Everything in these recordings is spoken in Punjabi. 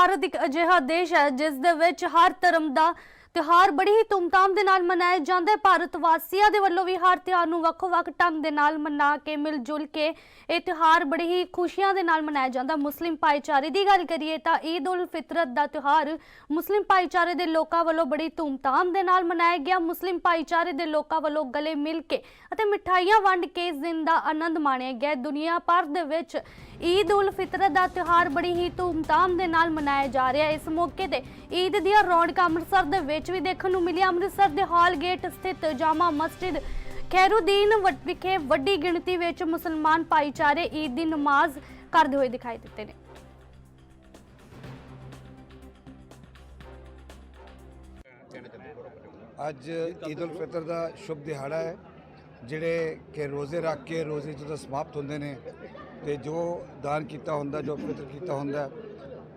ਭਾਰਤ ਇੱਕ ਅਜਿਹਾ ਦੇਸ਼ ਹੈ ਜਿਸ ਦੇ ਵਿੱਚ ਹਰ ਧਰਮ ਦਾ ਤਿਉਹਾਰ ਬੜੀ ਹੀ ਧੂਮਧਾਮ ਦੇ ਨਾਲ ਮਨਾਇਆ ਜਾਂਦਾ ਹੈ। ਭਾਰਤ ਵਾਸੀਆਂ ਦੇ ਵੱਲੋਂ ਵੀ ਹਰ ਤਿਉਹਾਰ ਨੂੰ ਵੱਖੋ-ਵੱਖ ਢੰਗ ਦੇ ਨਾਲ ਮਨਾ ਕੇ ਮਿਲ ਜੁਲ ਕੇ ਇਹ ਤਿਉਹਾਰ ਬੜੀ ਹੀ ਖੁਸ਼ੀਆਂ ਦੇ ਨਾਲ ਮਨਾਇਆ ਜਾਂਦਾ। ਮੁਸਲਿਮ ਭਾਈਚਾਰੇ ਦੀ ਗੱਲ ਕਰੀਏ ਤਾਂ ਈਦ ਉਲ ਫਿਤਰਤ ਦਾ ਤਿਉਹਾਰ ਮੁਸਲਿਮ ਭਾਈਚਾਰੇ ਦੇ ਲੋਕਾਂ ਵੱਲੋਂ ਬੜੀ ਧੂਮਧਾਮ ਦੇ ਨਾਲ ਮਨਾਇਆ ਗਿਆ। ਮੁਸਲਿਮ ਭਾਈਚਾਰੇ ਦੇ ਲੋਕਾਂ ਵੱਲੋਂ ਗਲੇ ਮਿਲ ਕੇ ਅਤੇ ਮਿਠਾਈਆਂ ਵੰਡ ਕੇ ਇਸ ਦਿਨ ਦਾ ਆਨੰਦ ਮਾਣਿਆ ਗਿਆ। ਦੁਨੀਆ ਭਰ ਦੇ ਵਿੱਚ ਈਦ ਉਲ ਫਿਤਰਤ ਦਾ ਤਿਉਹਾਰ ਬੜੀ ਹੀ ਧੂਮਧਾਮ ਦੇ ਨਾਲ ਮਨਾਇਆ ਜਾ ਰਿਹਾ। ਹੈ ਇਸ ਮੌਕੇ ਤੇ ਈਦ ਦੀਆਂ ਰੌਣਕਾਂ ਅੰਮ੍ਰਿਤਸਰ ਦੇ ਵਿੱਚ ਵਿੱਚ ਵੀ ਦੇਖਣ ਨੂੰ ਮਿਲੀਆਂ। ਅੰਮ੍ਰਿਤਸਰ ਦੇ ਹਾਲ ਗੇਟ ਸਥਿਤ ਜਾਮਾ ਮਸਜਿਦ ਖੈਰੁਦੀਨ ਵ- ਵਿਖੇ ਵੱਡੀ ਗਿਣਤੀ ਵਿੱਚ ਮੁਸਲਮਾਨ ਭਾਈਚਾਰੇ ਈਦ ਦੀ ਨਮਾਜ਼ ਕਰਦੇ ਹੋਏ ਦਿਖਾਈ ਦਿੱਤੇ ਨੇ। ਅੱਜ ਈਦ ਉਲ ਫਿਤਰ ਦਾ ਸ਼ੁਭ ਦਿਹਾੜਾ ਹੈ, ਜਿਹੜੇ ਕਿ ਰੋਜ਼ੇ ਰੱਖ ਕੇ ਰੋਜ਼ੇ ਜਦੋਂ ਸਮਾਪਤ ਹੁੰਦੇ ਨੇ ਤੇ ਜੋ ਦਾਨ ਕੀਤਾ ਹੁੰਦਾ, ਜੋ ਫਿਤਰ ਕੀਤਾ ਹੁੰਦਾ,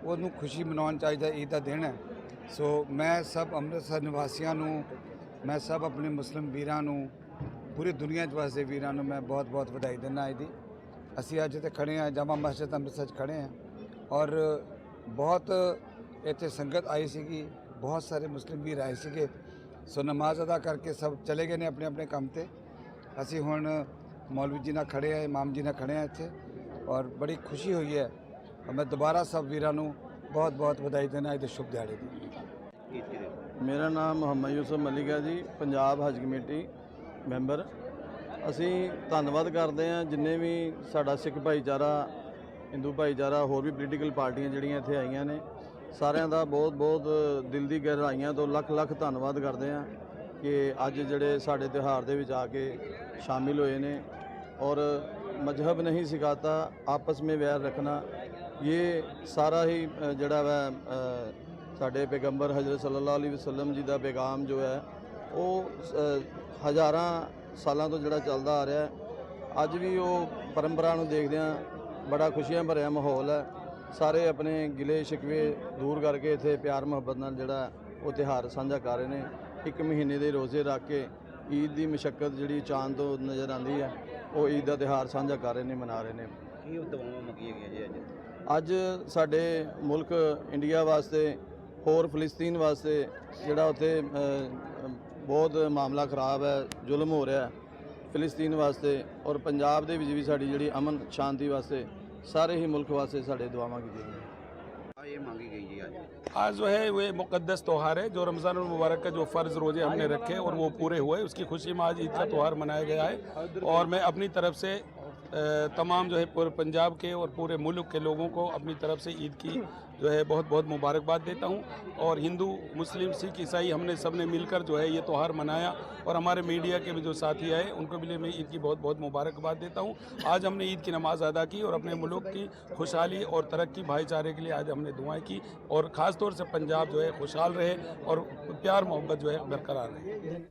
ਉਹਨੂੰ ਖੁਸ਼ੀ ਮਨਾਉਣ ਚਾਹੀਦਾ ਈਦ ਦਾ ਦਿਨ ਹੈ। ਸੋ ਮੈਂ ਸਭ ਅੰਮ੍ਰਿਤਸਰ ਨਿਵਾਸੀਆਂ ਨੂੰ, ਮੈਂ ਸਭ ਆਪਣੇ ਮੁਸਲਿਮ ਵੀਰਾਂ ਨੂੰ, ਪੂਰੀ ਦੁਨੀਆ 'ਚ ਵਸਦੇ ਵੀਰਾਂ ਨੂੰ ਮੈਂ ਬਹੁਤ-ਬਹੁਤ ਵਧਾਈ ਦਿੰਦਾ ਅੱਜ ਦੀ ਅਸੀਂ ਅੱਜ ਇੱਥੇ ਖੜੇ ਹਾਂ, ਜਾਮਾ ਮਸਜਿਦ ਅੰਮ੍ਰਿਤਸਰ 'ਚ ਖੜੇ ਹਾਂ ਔਰ ਬਹੁਤ ਇੱਥੇ ਸੰਗਤ ਆਈ ਸੀਗੀ, ਬਹੁਤ ਸਾਰੇ ਮੁਸਲਿਮ ਵੀਰ ਆਏ ਸੀਗੇ। ਸੋ ਨਮਾਜ਼ ਅਦਾ ਕਰਕੇ ਸਭ ਚਲੇ ਗਏ ਨੇ ਆਪਣੇ ਆਪਣੇ ਕੰਮ ਤੇ। ਅਸੀਂ ਹੁਣ ਮੌਲਵੀ ਜੀ ਨਾਲ ਖੜੇ ਆ ਇਮਾਮ ਜੀ ਨਾਲ ਖੜੇ ਆ ਇੱਥੇ ਔਰ ਬੜੀ ਖੁਸ਼ੀ ਹੋਈ ਹੈ। ਔਰ ਮੈਂ ਦੁਬਾਰਾ ਸਭ ਵੀਰਾਂ ਨੂੰ ਬਹੁਤ ਬਹੁਤ ਵਧਾਈ ਦੇਣਾ ਇਹਦੇ ਸ਼ੁਭ ਦਿਹਾੜੇ ਦੀ। ਮੇਰਾ ਨਾਮ ਮੁਹੰਮਦ ਯੂਸਫ ਮਲਿਕ ਹੈ ਜੀ, ਪੰਜਾਬ ਹਜ ਕਮੇਟੀ ਮੈਂਬਰ। ਅਸੀਂ ਧੰਨਵਾਦ ਕਰਦੇ ਹਾਂ ਜਿੰਨੇ ਵੀ ਸਾਡਾ ਸਿੱਖ ਭਾਈਚਾਰਾ, ਹਿੰਦੂ ਭਾਈਚਾਰਾ, ਹੋਰ ਵੀ ਪੋਲੀਟੀਕਲ ਪਾਰਟੀਆਂ ਜਿਹੜੀਆਂ ਇੱਥੇ ਆਈਆਂ ਨੇ, ਸਾਰਿਆਂ ਦਾ ਬਹੁਤ ਬਹੁਤ ਦਿਲ ਦੀ ਗਹਿਰਾਈਆਂ ਤੋਂ ਲੱਖ ਲੱਖ ਧੰਨਵਾਦ ਕਰਦੇ ਹਾਂ ਕਿ ਅੱਜ ਜਿਹੜੇ ਸਾਡੇ ਤਿਉਹਾਰ ਦੇ ਵਿੱਚ ਆ ਕੇ ਸ਼ਾਮਿਲ ਹੋਏ ਨੇ। ਔਰ ਮਜ਼ਹਬ ਨਹੀਂ ਸਿਖਾਤਾ, ਆਪਸ ਵਿੱਚ ਵੈਰ ਰੱਖਣਾ, ਇਹ ਸਾਰਾ ਹੀ ਜਿਹੜਾ ਵਾ ਸਾਡੇ ਪੈਗੰਬਰ ਹਜ਼ਰਤ ਸੱਲੱਲਾਹੁ ਅਲੈਹਿ ਵਸੱਲਮ ਜੀ ਦਾ ਪੈਗਾਮ ਜੋ ਹੈ ਉਹ ਹਜ਼ਾਰਾਂ ਸਾਲਾਂ ਤੋਂ ਜਿਹੜਾ ਚੱਲਦਾ ਆ ਰਿਹਾ ਅੱਜ ਵੀ ਉਹ ਪਰੰਪਰਾ ਨੂੰ ਦੇਖਦਿਆਂ ਬੜਾ ਖੁਸ਼ੀਆਂ ਭਰਿਆ ਮਾਹੌਲ ਹੈ। ਸਾਰੇ ਆਪਣੇ ਗਿਲੇ ਸ਼ਿਕਵੇ ਦੂਰ ਕਰਕੇ ਇੱਥੇ ਪਿਆਰ ਮੁਹੱਬਤ ਨਾਲ ਜਿਹੜਾ ਉਹ ਤਿਉਹਾਰ ਸਾਂਝਾ ਕਰ ਰਹੇ ਨੇ। ਇੱਕ ਮਹੀਨੇ ਦੇ ਰੋਜ਼ੇ ਰੱਖ ਕੇ ਈਦ ਦੀ ਮਸ਼ੱਕਤ ਜਿਹੜੀ ਚਾਂਦ ਤੋਂ ਨਜ਼ਰ ਆਉਂਦੀ ਹੈ ਉਹ ਈਦ ਦਾ ਤਿਉਹਾਰ ਸਾਂਝਾ ਕਰ ਰਹੇ ਨੇ ਮਨਾ ਰਹੇ ਨੇ। ਕੀ ਦਵਾਵਾਂ ਮੰਗੀਆਂ ਗਈਆਂ ਜੀ ਅੱਜ? ਅੱਜ ਸਾਡੇ ਮੁਲਕ ਇੰਡੀਆ ਵਾਸਤੇ ਹੋਰ ਫਲਸਤੀਨ ਵਾਸਤੇ ਜਿਹੜਾ ਉੱਥੇ ਅ, ਬਹੁਤ ਮਾਮਲਾ ਖਰਾਬ ਹੈ ਜ਼ੁਲਮ ਹੋ ਰਿਹਾ ਹੈ ਫਲਸਤੀਨ ਵਾਸਤੇ ਔਰ ਪੰਜਾਬ ਦੇ ਵਿੱਚ ਵੀ ਸਾਡੀ ਜਿਹੜੀ ਅਮਨ ਸ਼ਾਂਤੀ ਵਾਸਤੇ ਸਾਰੇ ਹੀ ਮੁਲਕ ਵਾਸਤੇ ਸਾਡੇ ਦੁਆਵਾਂ ਕੀਤੀਆਂ ਗਈਆਂ ਆ ਇਹ ਮੰਗੀ ਗਈ ਜੀ ਅੱਜ आज जो है वे मुकद्दस त्यौहार है जो रमज़ान मुबारक का जो फ़र्ज़ रोज़े हमने रखे और वो पूरे हुए उसकी खुशी में आज ईद का त्यौहार मनाया गया है और मैं अपनी तरफ से अ, तमाम जो है पूरे पंजाब के और पूरे मुल्क के लोगों को अपनी तरफ़ से ईद की जो है बहुत बहुत मुबारकबाद देता हूँ। और हिंदू, मुस्लिम, सिख, ईसाई हमने सबने मिलकर जो है ये त्यौहार मनाया और हमारे मीडिया के भी जो साथी आए, उनको भी मैं ईद की बहुत बहुत मुबारकबाद देता हूँ। आज हमने ईद की नमाज़ अदा की और अपने मुल्क की खुशहाली और तरक्की भाईचारे के लिए आज हमने दुआएँ की और ख़ास तौर से पंजाब जो है खुशहाल रहे और प्यार मोहब्बत जो है बरकरार रहे।